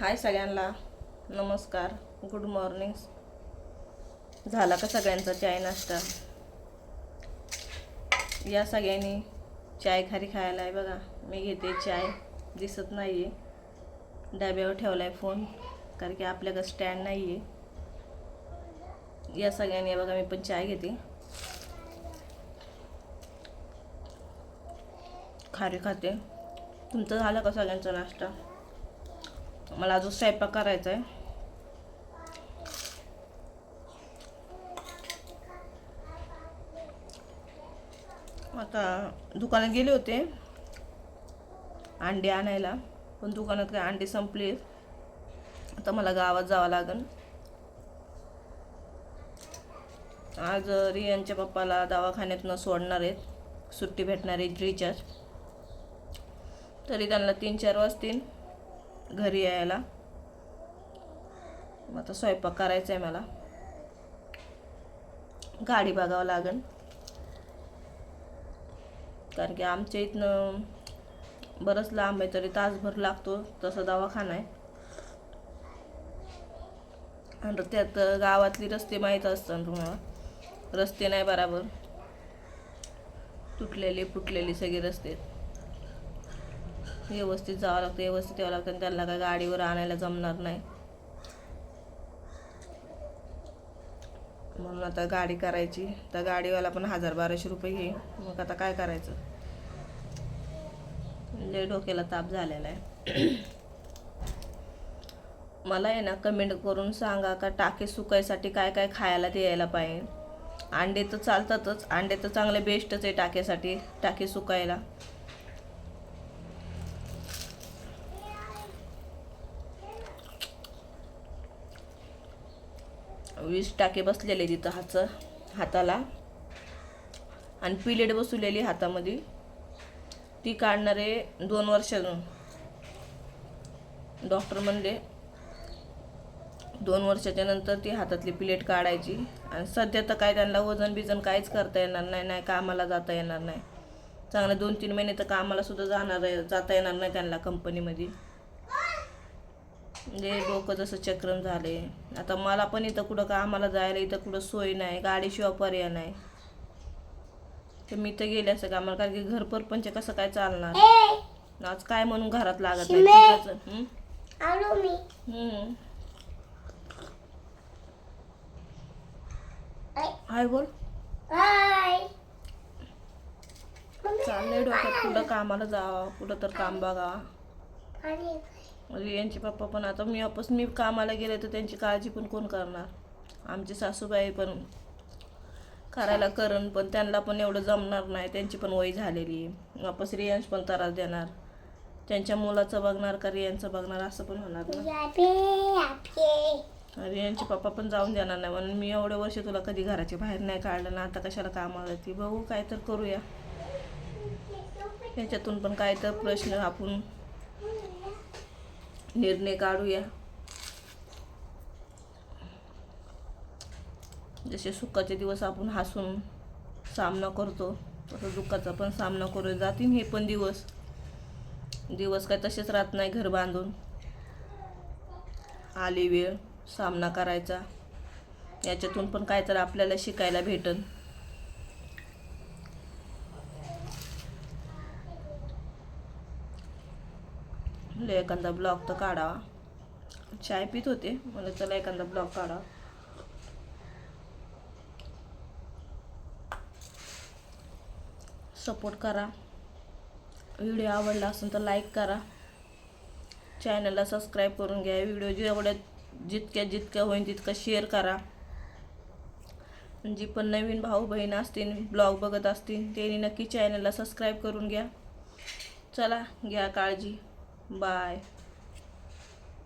हाय सगळ्यांना. नमस्कार. Good morning झाला का सगळ्यांचा चाय नाश्ता? या सगळ्यांनी चाय खारी खायला आहे बघा. मी घेते चाय. दिसत नाही आहे डब्यावर ठेवला आहे फोन कारण की आपल्याकडं स्टँड नाही आहे या सगळ्यांनी बघा मी पण चाय घेते. खारी खाते. तुमचं झालं का सगळ्यांचा नाश्ता? मला अजून स्वयंपाक करायचा आहे आता दुकानात गेले होते. अंडे आणायला. पण दुकानात काय अंडे संपले. आता मला गावात जावं लागेल. आज रियांच्या पप्पाला दवाखान्यातनं सोडणार आहेत. सुट्टी भेटणार आहे रिचार्ज. तरी त्यांना तीन चार वाजतील. घरी यायला. मग आता स्वयंपाक करायचा आहे मला. गाडी बघावं लागेल कारण की आमच्या इथनं बरंच लांब आहे तरी तासभर लागतो तसा दवाखाना आहे. आणि त्यात गावातली रस्ते माहीत असतात तुम्हाला. रस्ते नाही बराबर. तुटलेले फुटलेले सगळे रस्ते व्यवस्थित जावं लागतं व्यवस्थित यावं लागतं आणि त्यांना काय गाडीवर आणायला जमणार नाही. म्हणून आता गाडी करायची. तर गाडीवाला पण हजार बाराशे रुपये घे. मग आता काय करायचं? म्हणजे डोक्याला ताप झालेला आहे. मला आहे ना कमेंट करून सांगा का टाके सुकायसाठी काय काय खायला द्यायला पाहिजे? अंडे तर चालतातच. अंडे तर चांगले बेस्टच आहे टाक्यासाठी टाके सुकायला. वीस टाके बसलेले तिथं हाचं हाताला. आणि पिलेट बसवलेली हातामध्ये. ती काढणारे दोन वर्ष डॉक्टर म्हणले दोन वर्षाच्या नंतर ती हातातली प्लेट काढायची. आणि सध्या तर काय त्यांना वजन बिजन काहीच करता येणार नाही नाही कामाला जाता येणार नाही. चांगलं दोन तीन महिने तर कामाला सुद्धा जाणार आहे जाता येणार नाही त्यांना कंपनीमध्ये म्हणजे डोकं जसं चक्रम झाले. आता मला पण इथं कुठं कामाला जायला इथं कुठं सोय नाही गाडीशिवाय पर्याय नाही. तर मी तर गेले असं कामाला कारण की घर परपंच कसं काय चालणार? आज काय म्हणून घरात लागत नाही? हाय बोल. चाललंय डोक्यात कुठं कामाला जावं कुठं तर काम बघा यांचे पप्पा पण आता मी वापस मी कामाला गेले तर त्यांची काळजी पण कोण करणार? आमची सासूबाई पण करायला करण पण त्यांना पण एवढं जमणार नाही. त्यांची पण वय झालेली आहे. वापस रियांश पण त्रास देणार. त्यांच्या मुलाचं बघणार का रियांचं बघणार? असं पण होणार ना. रियांचे पप्पा पण जाऊन देणार नाही. म्हणून मी एवढे वर्ष तुला कधी घराच्या बाहेर नाही काढलं ना आता कशाला कामाला ती? बघू काय तर करूया याच्यातून पण काय तर प्रश्न आपण निर्णय काढूया. जसे सुखाचे दिवस आपण हसून सामना करतो तसं दुःखाचा पण सामना करू जातील हे पण दिवस. दिवस काय तसेच राहत नाही घर बांधून. आली वेळ सामना करायचा. याच्यातून पण काय तर आपल्याला शिकायला भेटन. लय एखादा ब्लॉग तर काढावा. चाय पित होते. मला चला एखादा ब्लॉग काढावा. सपोर्ट करा. व्हिडिओ आवडला असेल तर लाईक करा. चॅनलला सबस्क्राईब करून घ्या. व्हिडिओ जेवढ्या जितक्या जितक्या होईल तितकं शेअर करा. जी पण नवीन भाऊ बहीण असतील ब्लॉग बघत असतील त्यांनी नक्की चॅनलला सबस्क्राईब करून घ्या. चला घ्या काळजी. Bye.